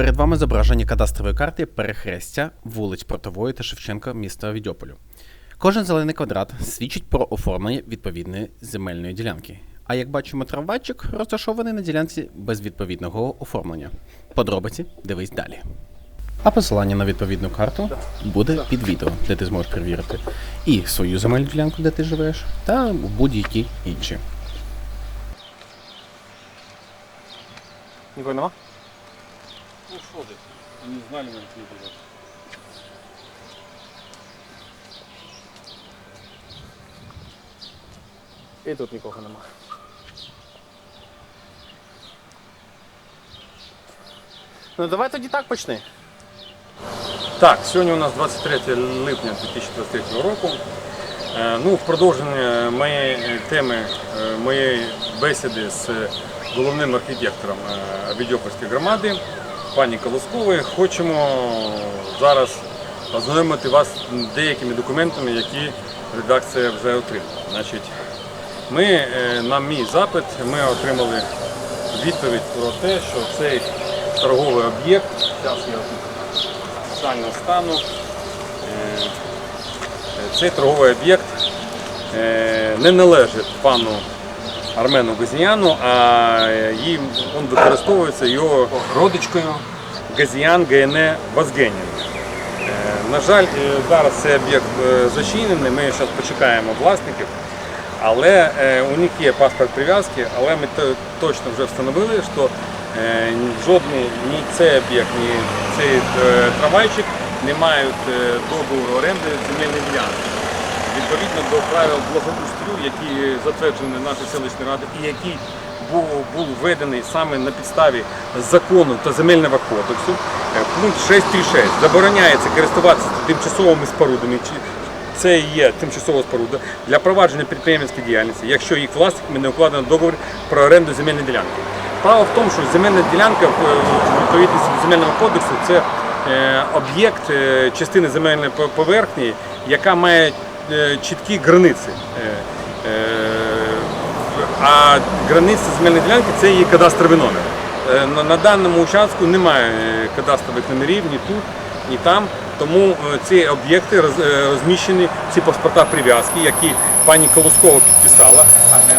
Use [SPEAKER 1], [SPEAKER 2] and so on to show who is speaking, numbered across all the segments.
[SPEAKER 1] Перед вами зображення кадастрової карти перехрестя вулиць Портової та Шевченка міста Відьополю. Кожен зелений квадрат свідчить про оформлення відповідної земельної ділянки. А як бачимо, трамвайчик розташований на ділянці без відповідного оформлення. Подробиці дивись далі. А посилання на відповідну карту буде під відео, де ти зможеш перевірити і свою земельну ділянку, де ти живеш, та будь-які інші.
[SPEAKER 2] Нікого нема?
[SPEAKER 3] Не знали мене кліпали.
[SPEAKER 2] І тут нікого нема. Ну давай тоді так почни.
[SPEAKER 3] Так, сьогодні у нас 23 липня 2023 року. Е, Ну, в продовження моєї теми, е, моєї бесіди з головним архітектором е, Відьопольської громади, пані Колосковою, хочемо зараз ознайомити вас з деякими документами, які редакція вже отримала. Значить, ми, е, на мій запит ми отримали відповідь про те, що цей торговий об'єкт, зараз я спеціально стану, е, цей торговий об'єкт е, не належить пану Армену Газіяну, а їм він використовується його родичкою Газіян Гене Вазгенін. Е, На жаль, е, зараз цей об'єкт е, зачинений, ми зараз почекаємо власників. Але е, у них є паспорт прив'язки, але ми точно вже встановили, що е, жодний ні цей об'єкт, ні цей е, трамвайчик не мають е, договору оренди земельної ділянки. Відповідно до правил благоустрою, які затверджені нашою селищною радою і який був, був введений саме на підставі закону та земельного кодексу, е, пункт 636 забороняється користуватися тимчасовими спорудами. це є тимчасова споруда для провадження підприємницької діяльності, якщо їх власниками не укладено договір про оренду земельної ділянки. Право в тому, що земельна ділянка в е, відповідності до земельного кодексу це е, об'єкт частини земельної поверхні, яка має чіткі границі. Е, е, а границя земельної ділянки це її кадастровий номер. Е, На, даному участку немає е, кадастрових номерів ні тут, ні там. Тому е, ці об'єкти е, розміщені, ці паспорта прив'язки, які пані Колоскова підписала,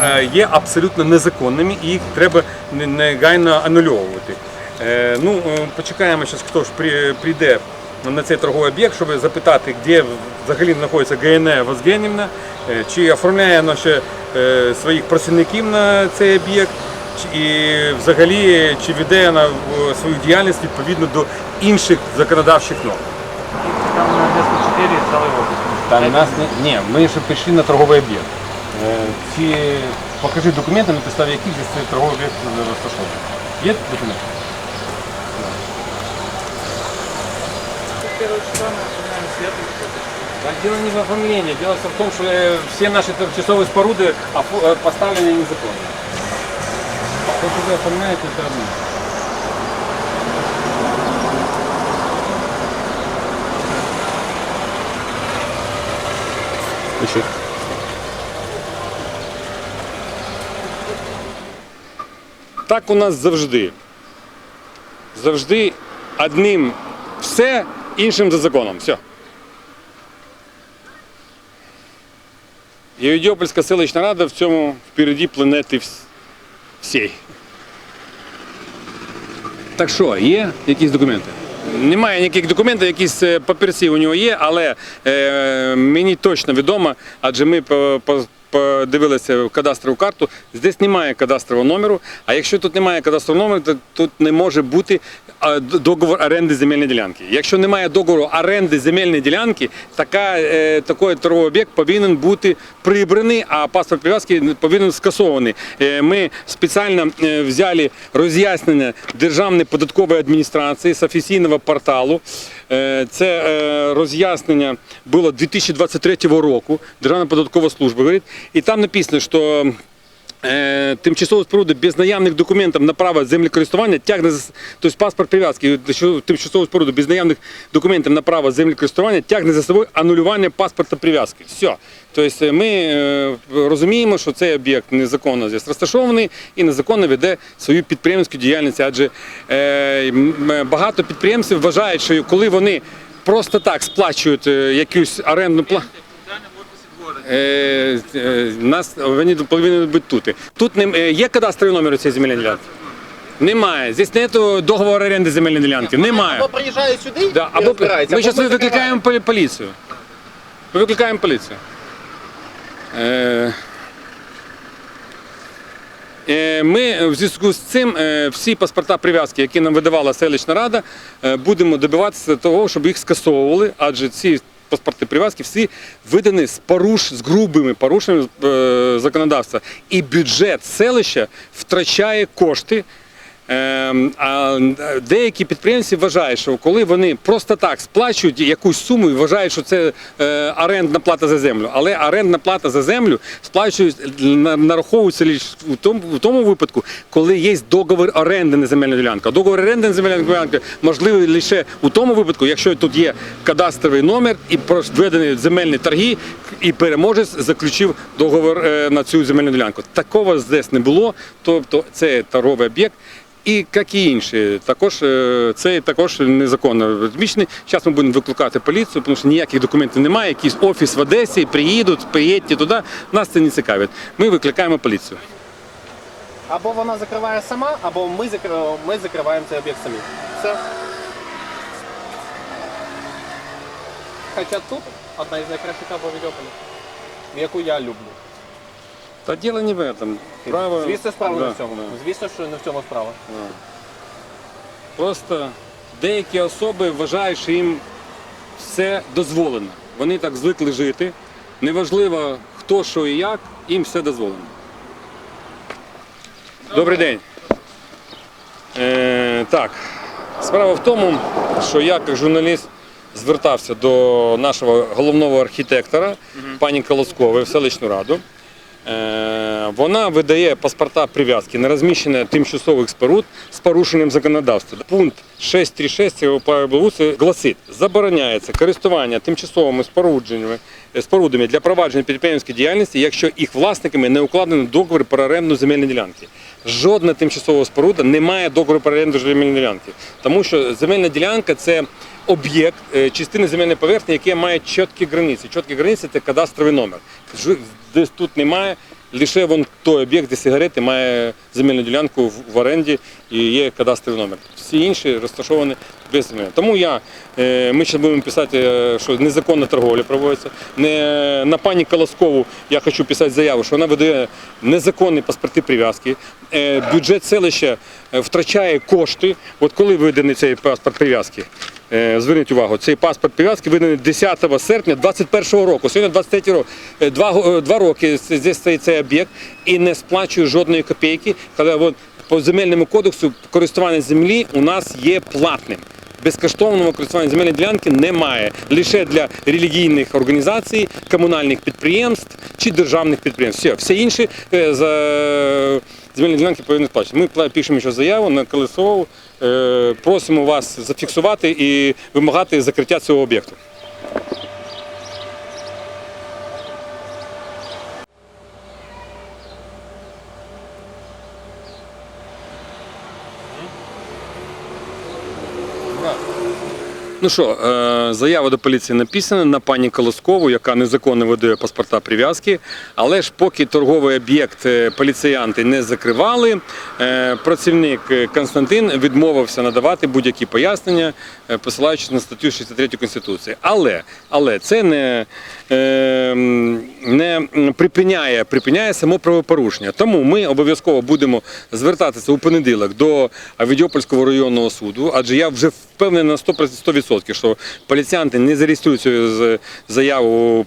[SPEAKER 3] е, є абсолютно незаконними і їх треба негайно анульовувати. Е, Ну, е, почекаємо зараз, хто ж прийде на цей торговий об'єкт, щоб запитати, де взагалі знаходиться ГНЕ Возгенівна, е, чи оформляє вона ще е, своїх працівників на цей об'єкт, і взагалі чи веде вона е, свою діяльність відповідно до інших законодавчих норм.
[SPEAKER 4] Там на 94 целый офис.
[SPEAKER 3] Там нас не, ні, ми ще прийшли на торговий об'єкт. Ці, покажи документи, на підставі яких цей торговий об'єкт розташований. Є документи? Да, дело не в оформлении, дело в том, что э, все наши тимчасовые споруды офо- э, поставлены незаконно. То, что вы оформляете, это одно. Еще. Так у нас завжди. Завжди одним все, іншим за законом. Все. І Відьопольська селищна рада в цьому впереді планети всій. Так що, є якісь документи? Немає ніяких документів, якісь е, папірці у нього є, але е, мені точно відомо, адже ми по, по, подивилися кадастрову карту, здесь немає кадастрового номеру, а якщо тут немає кадастрового номеру, то тут не може бути договор оренди земельної ділянки. Якщо немає договору оренди земельної ділянки, така, е, такий торговий об'єкт повинен бути прибраний, а паспорт прив'язки повинен скасований. Е, Ми спеціально е, взяли роз'яснення Державної податкової адміністрації з офіційного порталу. Е, Це е, роз'яснення було 2023 року. Державна податкова служба і там написано, що е, тимчасову споруду без наявних документів на право землекористування тягне за- тобто паспорт прив'язки тимчасову споруду без наявних документів на право землекористування тягне за собою анулювання паспорта прив'язки. Все. Тобто ми е, розуміємо, що цей об'єкт незаконно здесь розташований і незаконно веде свою підприємську діяльність, адже е, е, багато підприємців вважають, що коли вони просто так сплачують е, якусь орендну плату. Е, е, нас вони повинні бути тут. Тут не, е, є кадастровий номер цієї земельної ділянки? Немає. Здесь нету договору оренди земельної ділянки. Немає.
[SPEAKER 2] Або приїжджає сюди
[SPEAKER 3] Да,
[SPEAKER 2] і
[SPEAKER 3] або,
[SPEAKER 2] розбирається,
[SPEAKER 3] ми зараз викликаємо поліцію. Ми викликаємо поліцію. Е, Ми в зв'язку з цим всі паспорта прив'язки, які нам видавала селищна рада, будемо добиватися того, щоб їх скасовували, адже ці паспорти прив'язки всі видані з поруш з грубими порушеннями е, законодавства. І бюджет селища втрачає кошти. Ем, А деякі підприємці вважають, що коли вони просто так сплачують якусь суму і вважають, що це е, орендна плата за землю. Але орендна плата за землю сплачують на- нараховується в тому випадку, коли є договір оренди на земельну ділянку. Договір оренди на земельну ділянку можливий лише у тому випадку, якщо тут є кадастровий номер і проведені земельні торги, і переможець заключив договір е, на цю земельну ділянку. Такого здесь не було, тобто це торговий об'єкт. І як і інші, також е, це також незаконно розміщений. Зараз ми будемо викликати поліцію, тому що ніяких документів немає. Якийсь офіс в Одесі, приїдуть, приїдьте туди. Нас це не цікавить. Ми викликаємо поліцію.
[SPEAKER 2] Або вона закриває сама, або ми, закр- ми закриваємо цей об'єкт самі. Все. Хоча тут одна із найкращих кав Авідіополі, яку я люблю.
[SPEAKER 3] Та діло не в этом. Право,
[SPEAKER 2] Звісно, справа не в цьому. Звісно, що не в цьому справа.
[SPEAKER 3] Просто деякі особи вважають, що їм все дозволено. Вони так звикли жити. Неважливо, хто, що і як, їм все дозволено. Добрий день. Е, так, справа в тому, що я як журналіст звертався до нашого головного архітектора, пані Колоскової в селищну раду. Uh, Вона видає паспорта прив'язки на розміщення тимчасових споруд з порушенням законодавства. Пункт 636 цього правил гласить, забороняється користування тимчасовими спорудженнями спорудами для провадження підприємської діяльності, якщо їх власниками не укладено договір про оренду земельної ділянки. Жодна тимчасова споруда не має договору про оренду земельної ділянки, тому що земельна ділянка це об'єкт е, частини земельної поверхні, яке має чіткі границі. Чіткі границі це кадастровий номер. Десь тут немає. Лише вон той об'єкт, де сигарети, має земельну ділянку в, оренді і є кадастровий номер. Всі інші розташовані без земель. Тому я, е, ми зараз будемо писати, е, що незаконна торговля проводиться. Не, на пані Колоскову я хочу писати заяву, що вона видає незаконні паспорти прив'язки. Е, бюджет селища втрачає кошти. От коли виданий цей паспорт прив'язки? Е, Зверніть увагу, цей паспорт прив'язки виданий 10 серпня 2021 року. Сьогодні 23 роки. Е, Два, е, два роки здесь стоїть цей об'єкт і не сплачує жодної копійки. Коли по земельному кодексу користування землі у нас є платним. Безкоштовного користування земельної ділянки немає лише для релігійних організацій, комунальних підприємств чи державних підприємств. Все, все інші е, за земельні ділянки повинні сплачувати. Ми пишемо ще заяву на Колесову, е, просимо вас зафіксувати і вимагати закриття цього об'єкту. Ну що, е, заява до поліції написана на пані Колоскову, яка незаконно видає паспорта прив'язки. Але ж поки торговий об'єкт е, поліціянти не закривали, е, працівник Константин відмовився надавати будь-які пояснення, посилаючись на статтю 63 Конституції. Але, але це не, не припиняє, припиняє само правопорушення. Тому ми обов'язково будемо звертатися у понеділок до Авідіопольського районного суду, адже я вже впевнений на 100%, що поліціянти не зареєструють цю заяву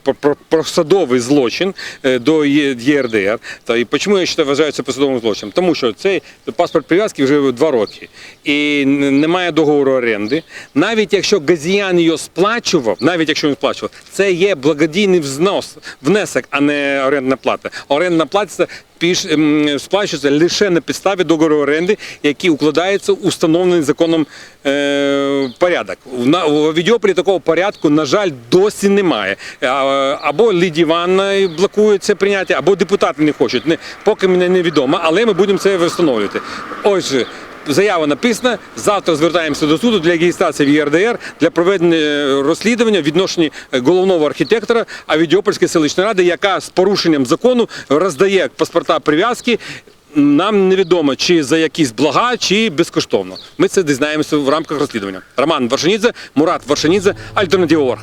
[SPEAKER 3] про, садовий злочин е, до ЄРДР. Та і чому я ще вважаю це посадовим злочином? Тому що цей паспорт прив'язки вже два роки і немає договору оренди. Навіть якщо газіян його сплачував, навіть якщо він сплачував, це є благодійний взнос, внесок, а не орендна плата. Орендна плата ем, сплачується лише на підставі договору оренди, який укладається у встановлений законом е, порядок. В, Відьополі такого порядку, на жаль, досі немає. Або Лідія Івановна блокує це прийняття, або депутати не хочуть. Поки мені невідомо, але ми будемо це встановлювати. Отже, Заява написана. Завтра звертаємося до суду для реєстрації в ЄРДР для проведення е, розслідування відношенні е, головного архітектора Авідіопольської селищної ради, яка з порушенням закону роздає паспорта прив'язки. Нам невідомо, чи за якісь блага, чи безкоштовно. Ми це дізнаємося в рамках розслідування. Роман Варшанідзе, Мурат Варшанідзе, Альтернатива Орг.